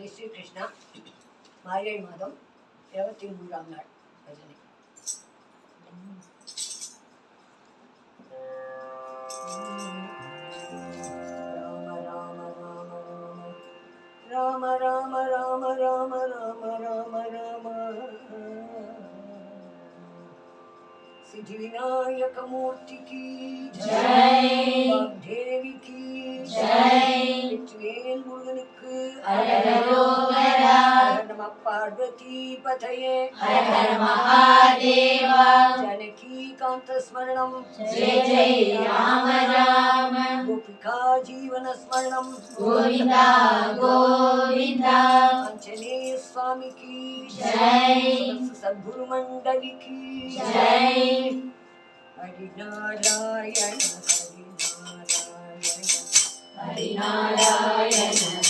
ஸ்ரீ ஸ்ரீ கிருஷ்ணா மாரியை மாதம் இருபத்தி மூன்றாம் நாள் பஜனை ராம ராம ராம ராம ராம ராம ராம சித்தி விநாயகமூர்த்திக்கு पार्वतीपतये हर हर महादेव जनकीकान्तस्मरणं जय जय राम राम गोपिका जीवनस्मरणं गोविन्दा गोविन्दा अञ्जनेय स्वामी की जय सद्गुरुमण्डली की जय हरिनारायण हरिनारायण हरिनारायण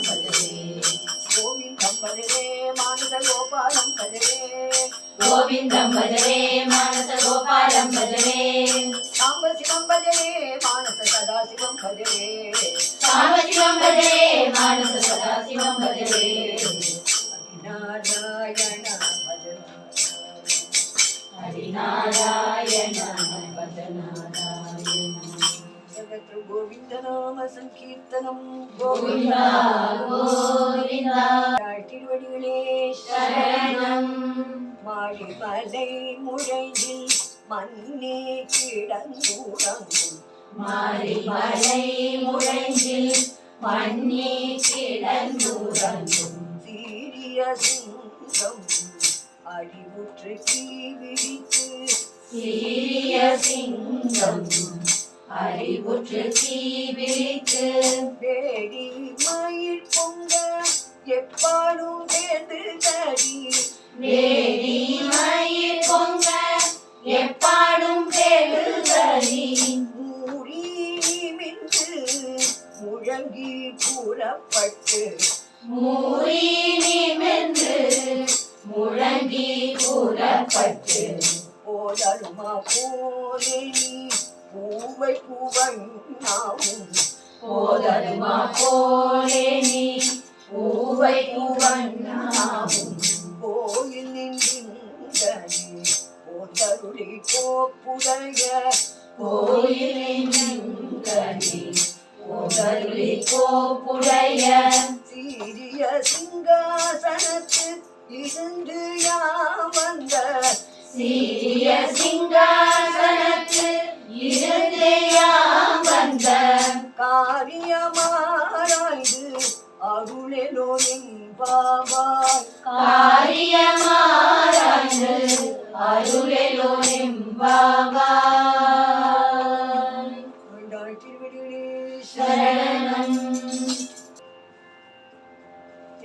मानसगोपालं भजरे गोविन्दं भजरे मानस गोपालं भजरे साम्ब शिवं भजरे मानस सदाशिवं भजरे सामशिवं भजरे मानस सदाशिवं भजरे हरिनारायण भजन हरिनारायण ഗോവിന്ദനാമ സങ്കീർത്തനം ഗോവിന്ദ ഗോവിന്ദ കാട്ടിലൊടികളെ ശരണം മഴമലൈ മുഴയിൽ മഞ്ഞേ കിടന്നുറങ്ങും മഴമലൈ മുഴയിൽ മഞ്ഞേ കിടന്നുറങ്ങും സീരിയ സിംഹം അടിമുറ്റ കീ വിരിച്ച് സീരിയ സിംഹം அறிவுற்று தீ விழித்து வேடி மயில் பொங்க எப்பாடும் சேர்ந்து தடி. வேடி மயில் பொங்க எப்பாடும் கேளுதறி மூடி நிமிர்ந்து முழங்கி புறப்பட்டு மூறி நிமிர்ந்து முழங்கி கூறப்பட்டு. போதருமா போலே நீ பூவை பூவண்ணாவும் போதருமா போலே நீ பூவை பூவண்ணாவும் கோயில் நின்றி போதருளி கோப்புடைய. கோயிலின் கனி போதருளி கோப்புடைய. சீரிய சிங்காசனத்து இருந்து யாம் வந்த.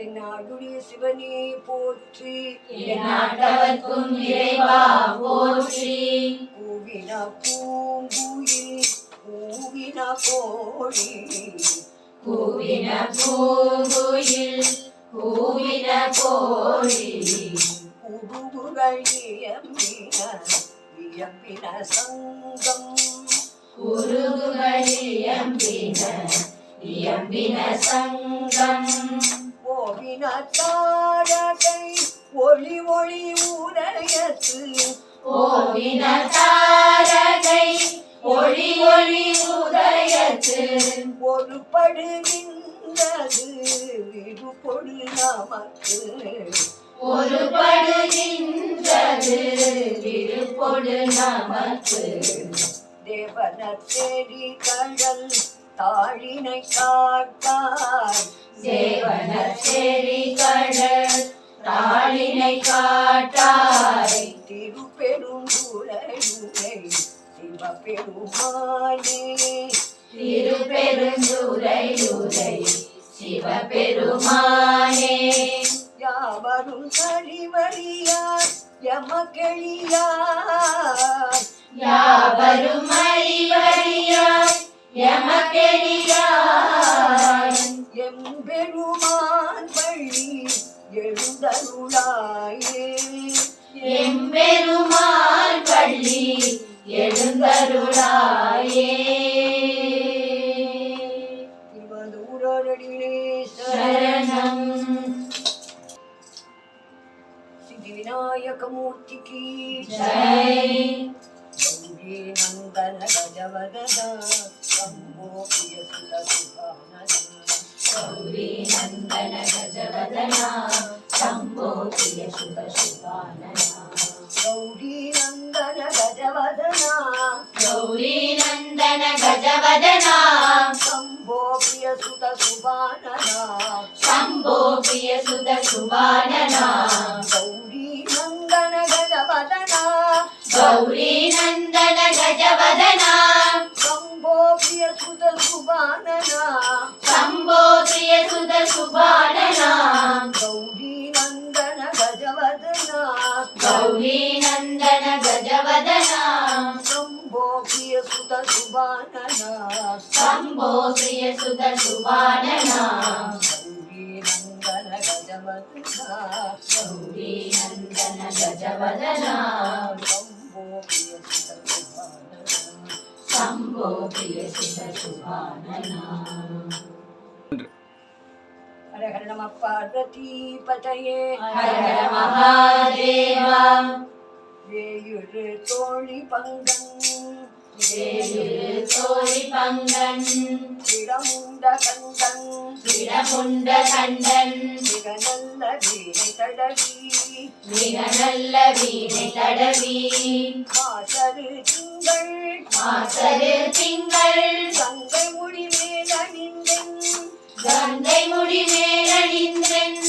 தென்னாடுடைய சிவனே போற்றி. எந்நாட்டவர்க்கும் இறைவா போற்றி. பூவின பூங்குயில் பூவின கோழி கூவின பூங்குயில் கூவின கோழி குடுகுகள் இயம்பின இயம்பின சங்கம். குருகுகள் இயம்பின இயம்பின சங்கம். தாரகை ஒளி ஒளி உரையத்து ஓவின தாரகை ஒளி ஒளி உதயத்து ஒருபடுகின்ற நின்றது விடுபொடு நமக்கு. ஒருபடுகின்றது விருப்பொடு நமக்கு. தேவனர் தேடி கடல் தாழினை காட்டார் தேவனர் செறி கடல் தாளினை காட்டாய் திருப்பெருந்துரையுரை சிவபெருமானே. திருப்பெருந்துரை உரை சிவபெருமானே. யாவரும் கழிவறியார் எமக்கெளியார் யாவரும் எமக்கெளியாய் எம்பெருமான் வழி எழுந்தருளாய். గౌరీ నందన గజవదనా. గౌరీ నందన గజవదనా. శంభో ప్రియ సుత సుబాననా శంభో ప్రియ సుత సుబాననా గౌరీ నందన గజవదనా. గౌరీ నందన గజవదనా. శంభో ప్రియ సుత సుబాననా శంభో गौरीनन्दन गजवदना शम्भो प्रियसुत सुबानना शम्भो प्रियसुत सुबानना गौरीनन्दन गजवदना गौरीनन्दन गजवदना शम्भो प्रियसुत सुबानना शम्भो प्रियसुत सुबानना நம பார்வதி பதயே ஹர ஹர மகாதேவா வேயுரு தோழி பங்கன் தோழி பங்கன் திடமுண்ட கண்டன் விடமுண்ட கண்டன் மிக நல்ல வீணை தடவி மிக நல்ல வீணை தடவி மாசரு திங்கள் மாசரு திங்கள் கங்கை முடி மேலணிந்தென் கங்கை முடி மேலணிந்தன்.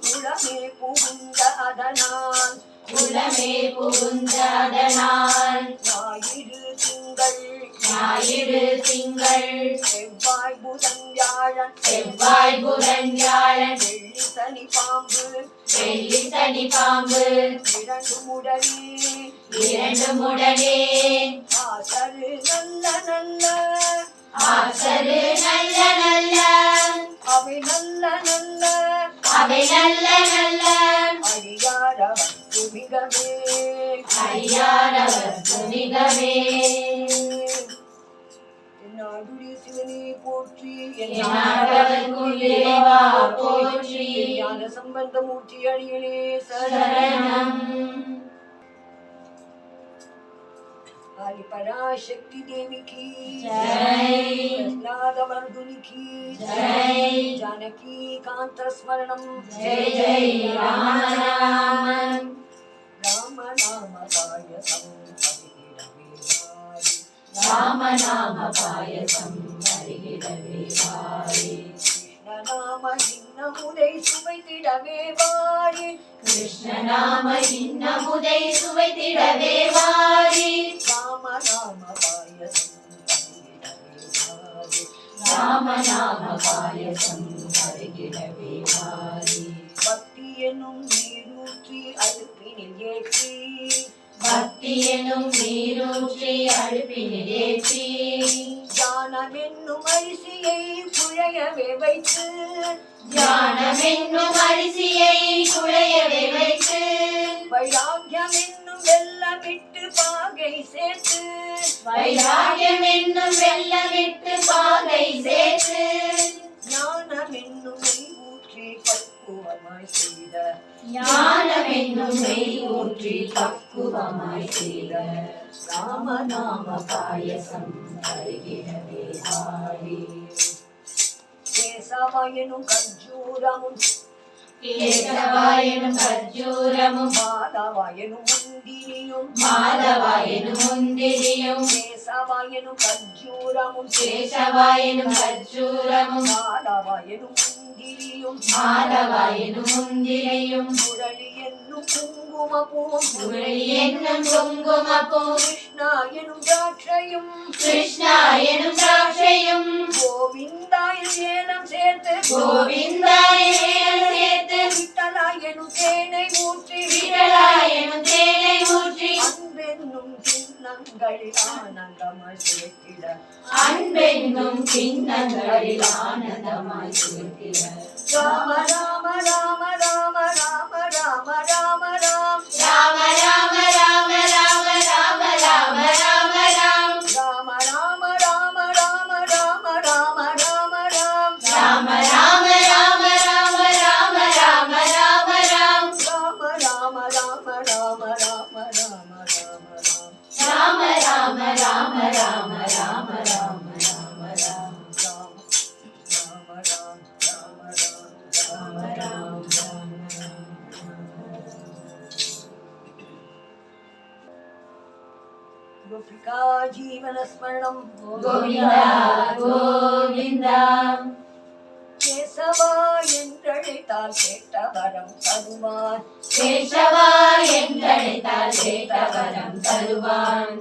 குளமே புகுந்த அதனால். குலமே புகுந்த அதனால். ஞாயிறு திங்கள். ஞாயிறு திங்கள். செவ்வாய் புதன் வியாழன். செவ்வாய் புதன் வியாழன். வெள்ளி சனி பாம்பு. வெள்ளி சனி பாம்பு. இரண்டு முடனே இரண்டு முடனே ஆசரு நல்ல நல்ல. ஆசரு நல்ல நல்ல. அவை நல்ல நல்ல. அவை நல்ல நல்ல. அடியாரவர்க்கு மிகவே. அறியாதவர் துணிகவே என்னாடுடைய சிவனே போற்றி போற்றி. ஞான சம்பந்த மூர்த்தி அடிகளே சரணம் கி ஜெய். பிரஹ்லாத மர்துனி கி ஜெய். ஜானகி காந்த ஸ்மரணம் ஜெய் ஜெய் ராம ராம ராம நாம பாயசம் பகிரவே வாரி. ராம நாம பாயசம் வருகிறவே வாரி கிருஷ்ண நாம இன்னமுதை சுவைத்திடவே வாரி கிருஷ்ண நாம இன்னமுதை சுவைத்திடவே வாரி ராம நாம பாயசம் பகிரவே வாரி. ராம நாம பாயசம் வருகிறவே வாரி பக்தி எனும் நீரூற்றி அடுப்பினில் ஏற்றி பக்தி எனும் நீரூற்றி அடுப்பினில் ஏற்றி. ஞானம் என்னும் அரிசியை குழையவே வைத்து. ஞானம் என்னும் அரிசியை குழையவே வைத்து. வைராக்கியம் என்னும் வெள்ளமிட்டு பாகை சேர்த்து. வைராகியம் என்னும் வெள்ளமிட்டு பாகை சேர்த்து. பக்குவமாய் செய்த. ஞானம் என்னும் மெய் ஊற்றி பக்குவமாய் செய்த. ராமநாம பாயசம் கேசவாயனும் கஞ்சூரமும். கேசவாயனும் கர்ஜூரமும் மாதவாயனும் முந்திரியும் மாதவாயனும் முந்திரியும் கேசவாயனும் கஞ்சூரமும். கேசவாயனும் கர்ஜூரமும் மாதவாயனும் முகிரியும் மாதவ எனும் முந்திரையும் முரளி என்னும் குங்கும பூம் முரளி என்னும் குங்கும பூம் கிருஷ்ணா திராட்சையும் கிருஷ்ணா திராட்சையும் கோவிந்தாய ஏலம் சேர்த்து கோவிந்தாய ஏலம் சேர்த்து விட்டலா தேனை ஊற்றி விட்டலா தேனை ஊற்றி திண்ணங்களில் ஆனந்தமாய் சேர்த்திட அன்பென்னும் திண்ணங்களில் ஆனந்தமாய் சேர்த்திட ராம ராம ராம ராம ராம ராம ராம சேட்டவரம் தருவார் கேட்டவா என்றழைத்தால்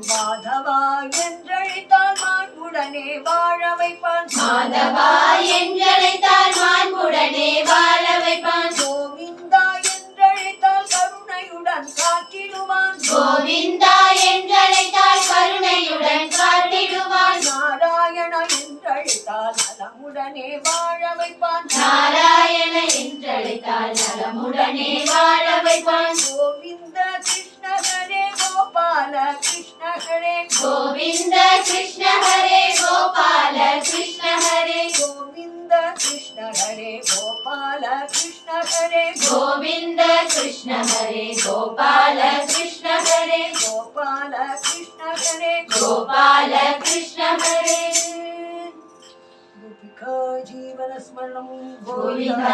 மாதவா என்றழைத்தால் மான் உடனே வாழ வைப்பான். மாதவா என்ற நலமுடனே வாழ வைப்பான். நாராயண என்றழைத்தால் நலமுடனே வாழ வைப்பான். கோவிந்த கிருஷ்ண ஹரே கோபால கிருஷ்ண ஹரே கோவிந்த கிருஷ்ண ஹரே கோபால கிருஷ்ண ஹரே கோவிந்த கிருஷ்ண ஹரே கோபால கிருஷ்ண ஹரே கோவிந்த கிருஷ்ண ஹரே கோபால கிருஷ்ண கோபால கிருஷ்ண கோபால கிருஷ்ண ஸ்மரணம் கோவிந்தா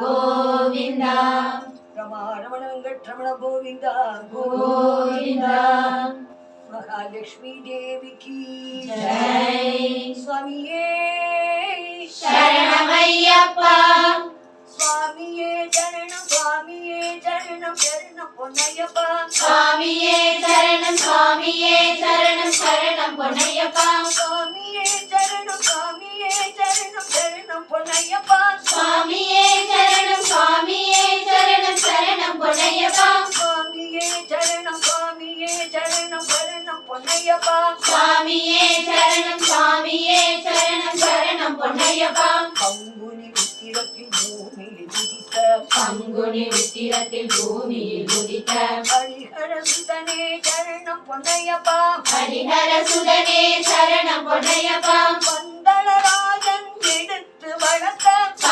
கோவிந்தா ரமாரமணங்கட்ரமண கோவிந்தா கோவிந்தா மகாலட்சுமி தேவிக்கு சுவாமியே சரணமையப்பா சுவாமியே சரணம் சுவாமியே சரணம் சரணம் பொன்னையப்பா சுவாமியே சரணம் சுவாமியே சரணம் சரணம் பொன்னையப்பா சுவாமியே சரணம் சுவாமி சரணம் சரணம் பொன்னையப்பா. சுவாமியே சரணம் சுவாமியே சரணம் சரணம் பொன்னையப்பா. சுவாமியே சரணம் சுவாமியே சரணம் சரணம் பொன்னையப்பா. சுவாமியே சரணம் சுவாமியே சரணம் சரணம் பொன்னையப்பா. பங்குனி உத்திரத்தில் பூமியில் உதித்த. பங்குனி உத்திரத்தில் பூமியில் உதித்த. ஹரிஹர சுதனே சரணம் பொன்னையப்பா. ஹரிஹர சுதனே சரணம் பொன்னையப்பா. வளர்த்த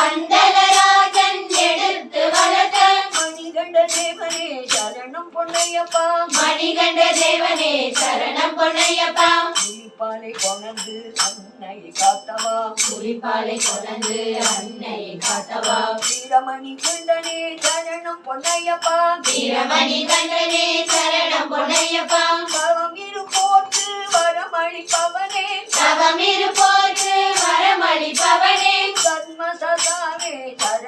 பந்தலராஜன் எடுத்து வளர்த்த மணிகண்ட தேவனே சரணம் பொன்னையப்பா. மணிகண்ட தேவனே சரணம் பொன்னையப்பா. புலிப்பாலை கொணர்ந்து அன்னையை காத்தவா. குறிப்பாலை கொணர்ந்து அன்னையை காத்தவா. வீரமணி குண்டனே சரணம் பொன்னையப்பா. வீரமணி கண்டனே சரணம் பொன்னையப்பா. தவம் இருப்போர்க்கு வரமளிப்பவனே. வரமளிப்பவனே.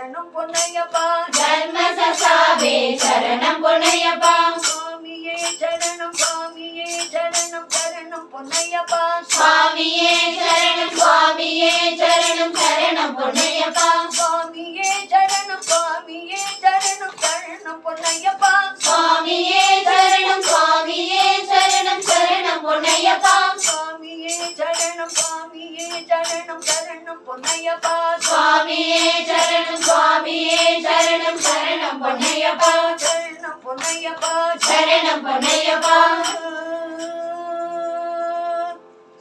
சரணம் பொன்னையப்பா தர்ம சசாவே சரணம் பொன்னையப்பா சுவாமியே சரணம் சுவாமியே சரணம் சரணம் பொன்னையப்பா சுவாமியே சரணம் சுவாமியே சரணம் சரணம் பொன்னையப்பா சுவாமியே சரணம் சுவாமியே சரணம் சரணம் பொன்னையப்பா சுவாமியே சரணம் சுவாமியே சரணம் சரணம் பொன்னையப்பா சுவாமியே சரணம் சுவாமியே சரணம் சரணம் பொன்னையப்பா சுவாமியே சரணம் சுவாமியே சரணம் சரணம் பொன்னையப்பா. சரணம் பொன்னையப்பா. சரணம் பொன்னையப்பா.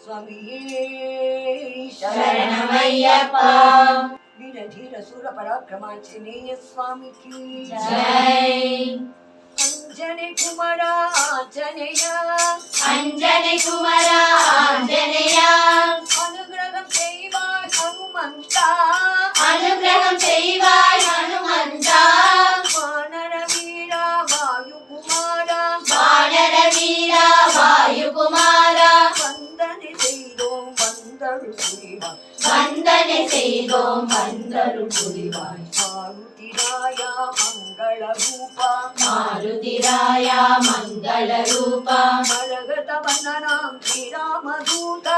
சுவாமியே சரணமையப்பா வீரதீர சூர பராக்கிரமாஞ்சனேய சுவாமிக்கு. ஜெய். அஞ்சனை குமரா ஆஞ்சனேயா அஞ்சனை குமரா ஆஞ்சனையா அனுகிரகம் செய்வாய் ஹனுமந்தா வந்தனை செய்தோம் வந்தருள் புரிவாய். மாருதிராயா மங்கள ரூபா மாருதிராயா மங்கள ரூபா மரகத வந்தனாம் ஸ்ரீராமதூதா.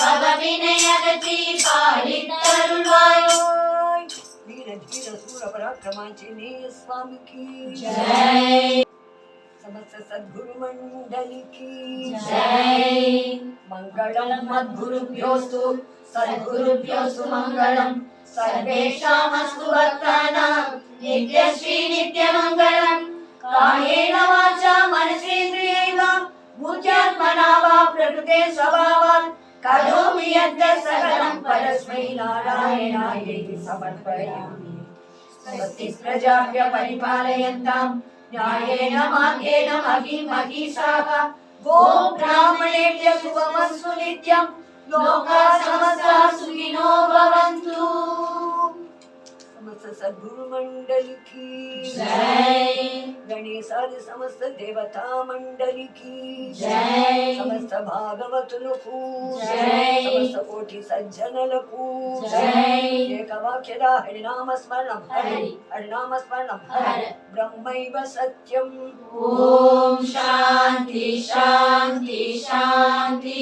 பவவினை அகற்றி பாடித்தருள்வாய் சுவாமிக்கு సమస్త సద్గురు మంగళం మద్గురుభ్యోస్తు ప్రకృతే స్వభావాత్. करोमि यद् सकलं परस्मै नारायणायैति समर्पयामि स्वस्ति प्रजाभ्य परिपालयन्ताम् न्यायेन मार्गेण महीं महिषाः ॐ ब्राह्मणेभ्य शुभमस्तु नित्यम् लोकाः समस्ताः सुखिनो भवन्तु समस्त सद्गुरु मंडल की। जय। गणेशादि समस्त देवता मंडल की। जय। समस्त भागवत लपू जय। समस्त कोटि सज्जन लपू जय। एक वाक्यदा हरिनाम स्मरण हरि। हरिनाम स्मरणम हरि। ब्रह्मैव सत्यम। ओम शांति शांति शांति